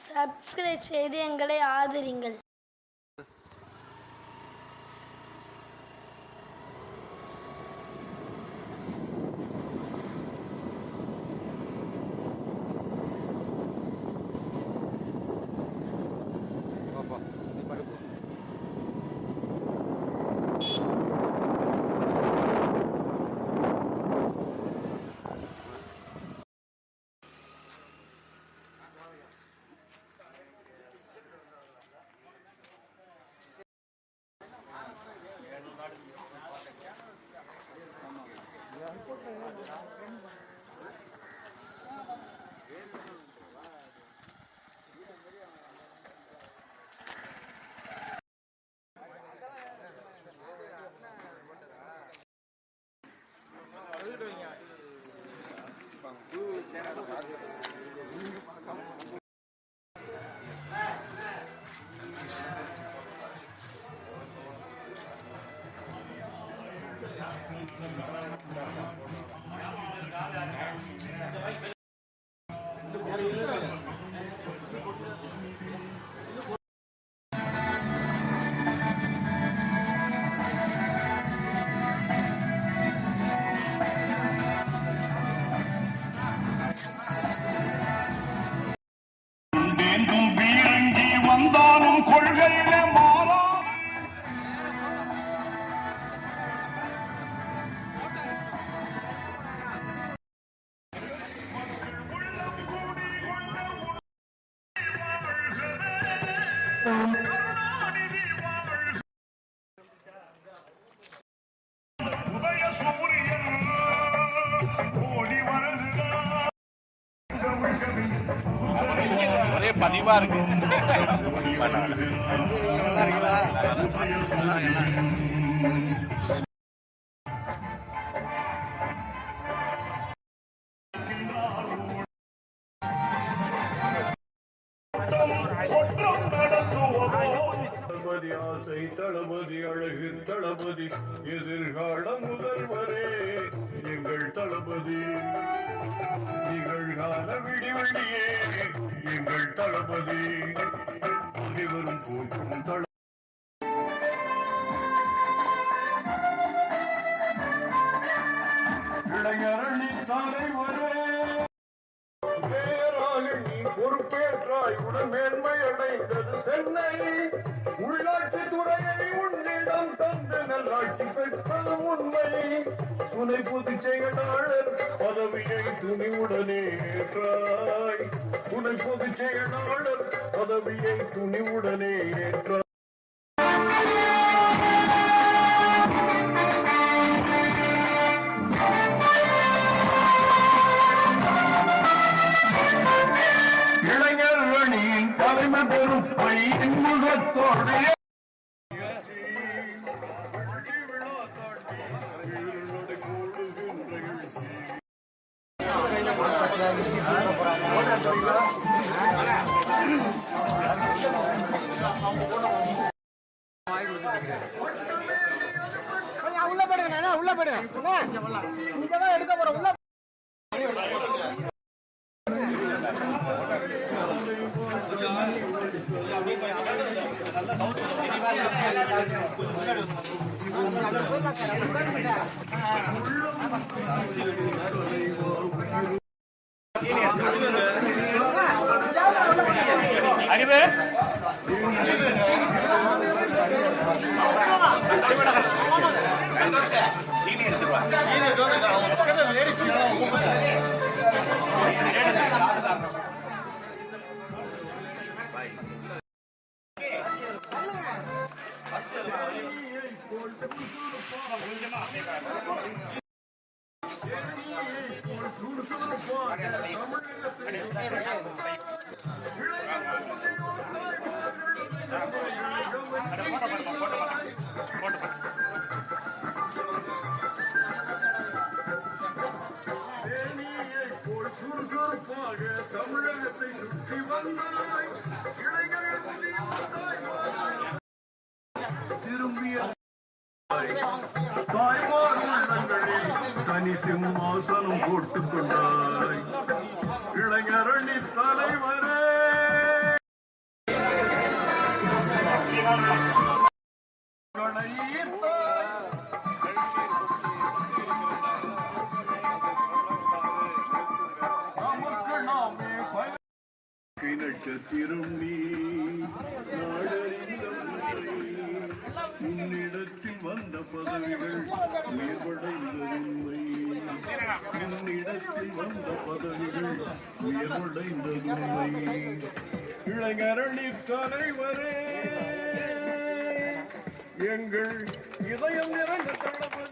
Subscribe செய்து எங்களை ஆதரிங்கள். வேண்டும் ஒரே பதிவா இருக்கு. தளபதி ஆசை தளபதி அழகு தளபதி எதிர்கால முதல்வரே. எங்கள் தளபதி நிகழ்கால விடிவெளியே. எங்கள் தளபதி அனைவரும் போற்றும் தந்து பெற்றது உண்மை. துணை பொதுச் செயலாளர் பதவியை துணிவுடனே ஏற்றாய். துணை பொதுச் செயலாளர் பதவியை துணிவுடனே ஏற்றாய். தலைமை அணியின் தலைமை பொறுப்பை முகத்தோடு உள்ள போடுங்க உள்ள போடுங்க இங்கதான் எடுக்க போறோம் உள்ள அறிவு போல் சுறுசுறுப்பாக தமிழகத்தை சுற்றி வந்தாய் இளைஞர்கள் நட்சத்திரம் நீ உன்னிடத்தில் வந்த பதவிகள் உயர்வடைந்ததுமை உன்னிடத்தில் வந்த பதவிகள் உயர்வடைந்ததுமை இளைஞரணி தலைவரே எங்கள் இதயம் நிறைந்த தளபதி.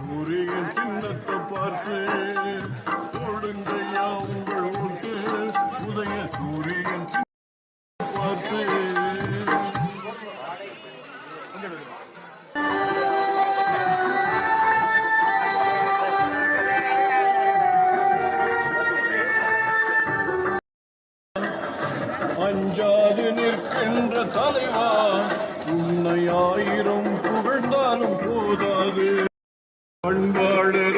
முருகன் சின்னத்தை பார்த்து பண்பாடு